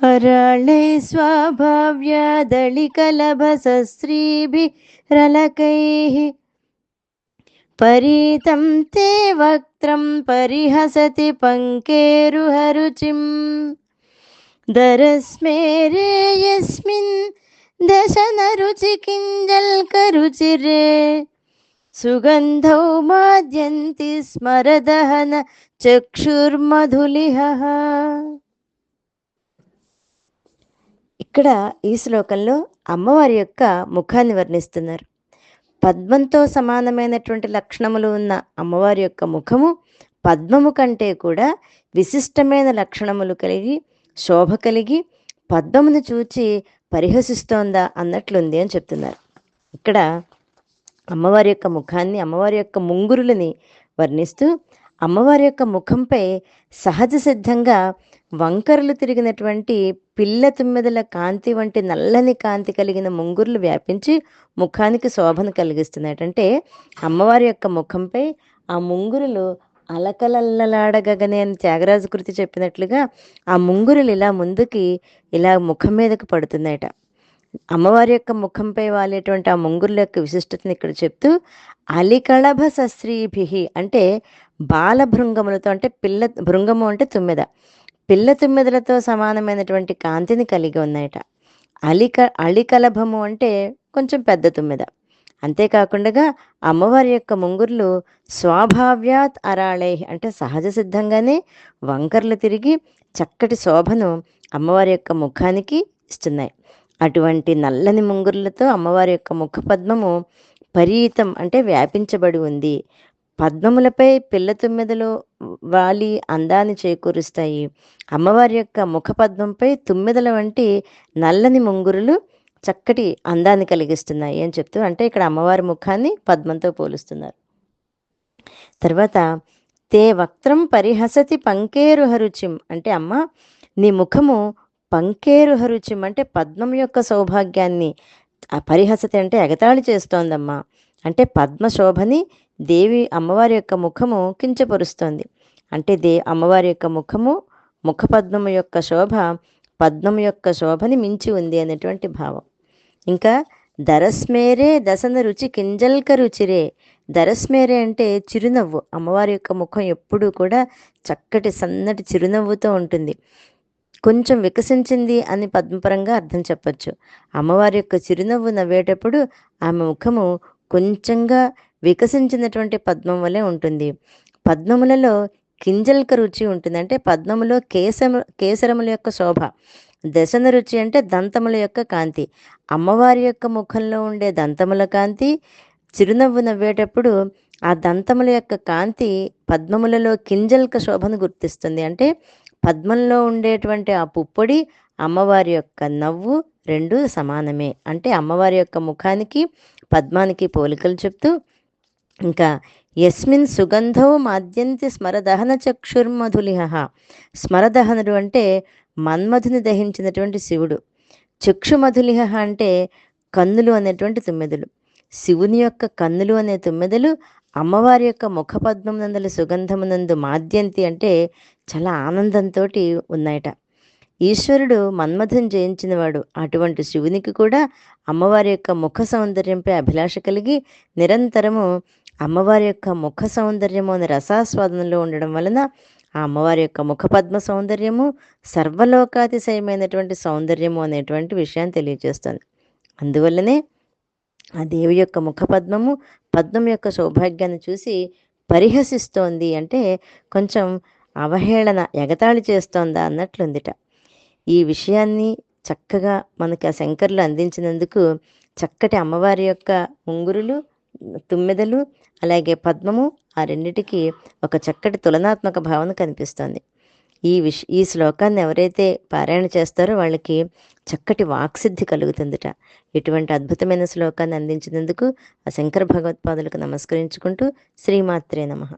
అరళై స్వభవ్యదళికలభసస్త్రీభిరలకైः పరీతం తే వక్త్రం పరిహసతి పంకేరుహరుచిం దరస్మేరే యస్మిన్ దశనరుచి కింజల్కరుచిరే సుగంధౌ మాద్యంతి స్మరదహన చక్షుర్మధులిహ ఇక్కడ ఈ శ్లోకంలో అమ్మవారి యొక్క ముఖాన్ని వర్ణిస్తున్నారు. పద్మంతో సమానమైనటువంటి లక్షణములు ఉన్న అమ్మవారి యొక్క ముఖము పద్మము కంటే కూడా విశిష్టమైన లక్షణములు కలిగి శోభ కలిగి పద్మమును చూచి పరిహసిస్తోందా అన్నట్లుంది అని చెప్తున్నారు. ఇక్కడ అమ్మవారి యొక్క ముఖాన్ని అమ్మవారి యొక్క ముంగురులని వర్ణిస్తూ అమ్మవారి యొక్క ముఖంపై సహజ సిద్ధంగా వంకరలు తిరిగినటువంటి పిల్ల తుమ్మెదల కాంతి వంటి నల్లని కాంతి కలిగిన ముంగురులు వ్యాపించి ముఖానికి శోభను కలిగిస్తున్నాయి. అంటే అమ్మవారి యొక్క ముఖంపై ఆ ముంగురులు అలకలల్లలాడగగనే అని త్యాగరాజు కృతి చెప్పినట్లుగా ఆ ముంగురులు ఇలా ముందుకి ఇలా ముఖం మీదకు పడుతున్నాయట. అమ్మవారి యొక్క ముఖంపై వాలేటువంటి ఆ ముంగురుల యొక్క విశిష్టతని ఇక్కడ చెప్తూ అలికళభ సశ్రీభి అంటే బాల భృంగములతో అంటే పిల్ల భృంగము అంటే తుమ్మెద. పిల్ల తుమ్మెదలతో సమానమైనటువంటి కాంతిని కలిగి ఉన్నాయట. అలిక అళికలభము అంటే కొంచెం పెద్ద తుమ్మెద. అంతేకాకుండా అమ్మవారి యొక్క ముంగుర్లు స్వాభావ్యాత్ అరాళే అంటే సహజ సిద్ధంగానే వంకర్లు తిరిగి చక్కటి శోభను అమ్మవారి యొక్క ముఖానికి ఇస్తున్నాయి. అటువంటి నల్లని ముంగురులతో అమ్మవారి యొక్క ముఖ పద్మము పరీతం అంటే వ్యాపించబడి ఉంది. పద్మములపై పిల్ల తుమ్మెదలు వాలి అందాన్ని చేకూరుస్తాయి. అమ్మవారి యొక్క ముఖ పద్మంపై తుమ్మెదల వంటి నల్లని ముంగురులు చక్కటి అందాన్ని కలిగిస్తున్నాయి అని చెప్తూ అంటే ఇక్కడ అమ్మవారి ముఖాన్ని పద్మంతో పోలుస్తున్నారు. తర్వాత తే వక్త్రం పరిహసతి పంకేరు హరుచిం. అంటే అమ్మ నీ ముఖము పంకేరుహరుచిం అంటే పద్మం యొక్క సౌభాగ్యాన్ని పరిహసతి అంటే ఎగతాళి చేస్తోందమ్మా. అంటే పద్మ శోభని దేవి అమ్మవారి యొక్క ముఖము కించపరుస్తోంది. అంటే దే అమ్మవారి యొక్క ముఖము ముఖపద్మము యొక్క శోభ పద్మము యొక్క శోభని మించి ఉంది అనేటువంటి భావం. ఇంకా దరస్మేరే దశన రుచి కింజల్క రుచిరే. దరస్మేరే అంటే చిరునవ్వు. అమ్మవారి యొక్క ముఖం ఎప్పుడూ కూడా చక్కటి సన్నటి చిరునవ్వుతో ఉంటుంది. కొంచెం వికసించింది అని పద్మపరంగా అర్థం చెప్పచ్చు. అమ్మవారి యొక్క చిరునవ్వు నవ్వేటప్పుడు ఆమె ముఖము కొంచెంగా వికసించినటువంటి పద్మం వలె ఉంటుంది. పద్మములలో కింజల్క రుచి ఉంటుంది. అంటే పద్మములో కేశము కేసరముల యొక్క శోభ దశన రుచి అంటే దంతముల యొక్క కాంతి. అమ్మవారి యొక్క ముఖంలో ఉండే దంతముల కాంతి చిరునవ్వు నవ్వేటప్పుడు ఆ దంతముల యొక్క కాంతి పద్మములలో కింజల్క శోభను గుర్తిస్తుంది. అంటే పద్మంలో ఉండేటువంటి ఆ పుప్పొడి అమ్మవారి యొక్క నవ్వు రెండు సమానమే. అంటే అమ్మవారి యొక్క ముఖానికి పద్మానికి పోలికలు చెప్తూ ఇంకా యస్మిన్ సుగంధో మాద్యంతి స్మరదహన చక్షుర్మధులిహ. స్మరదహనుడు అంటే మన్మధుని దహించినటువంటి శివుడు. చక్షుమధులిహ అంటే కన్నులు అనేటువంటి తుమ్మెదలు. శివుని యొక్క కన్నులు అనే తుమ్మెదలు అమ్మవారి యొక్క ముఖపద్మం నందల సుగంధమునందు మాద్యంతి అంటే చాలా ఆనందంతో ఉన్నాయట. ఈశ్వరుడు మన్మథం జయించినవాడు. అటువంటి శివునికి కూడా అమ్మవారి యొక్క ముఖ సౌందర్యంపై అభిలాష కలిగి నిరంతరము అమ్మవారి యొక్క ముఖ సౌందర్యము అనే రసాస్వాదనలో ఉండడం వలన ఆ అమ్మవారి యొక్క ముఖపద్మ సౌందర్యము సర్వలోకాతిశయమైనటువంటి సౌందర్యము అనేటువంటి విషయాన్ని తెలియజేస్తుంది. అందువల్లనే ఆ దేవి యొక్క ముఖపద్మము పద్మం యొక్క సౌభాగ్యాన్ని చూసి పరిహసిస్తోంది అంటే కొంచెం అవహేళన ఎగతాళి చేస్తోందా అన్నట్లుందిట. ఈ విషయాన్ని చక్కగా మనకి ఆ శంకర్లు అందించినందుకు చక్కటి అమ్మవారి యొక్క ఉంగురులు తుమ్మెదలు అలాగే పద్మము ఆ రెండిటికి ఒక చక్కటి తులనాత్మక భావన కనిపిస్తుంది. ఈ విష ఈ శ్లోకాన్ని ఎవరైతే పారాయణ చేస్తారో వాళ్ళకి చక్కటి వాక్సిద్ధి కలుగుతుందిట. ఇటువంటి అద్భుతమైన శ్లోకాన్ని అందించినందుకు ఆ శంకర భగవత్పాదులకు నమస్కరించుకుంటూ శ్రీమాత్రే నమః.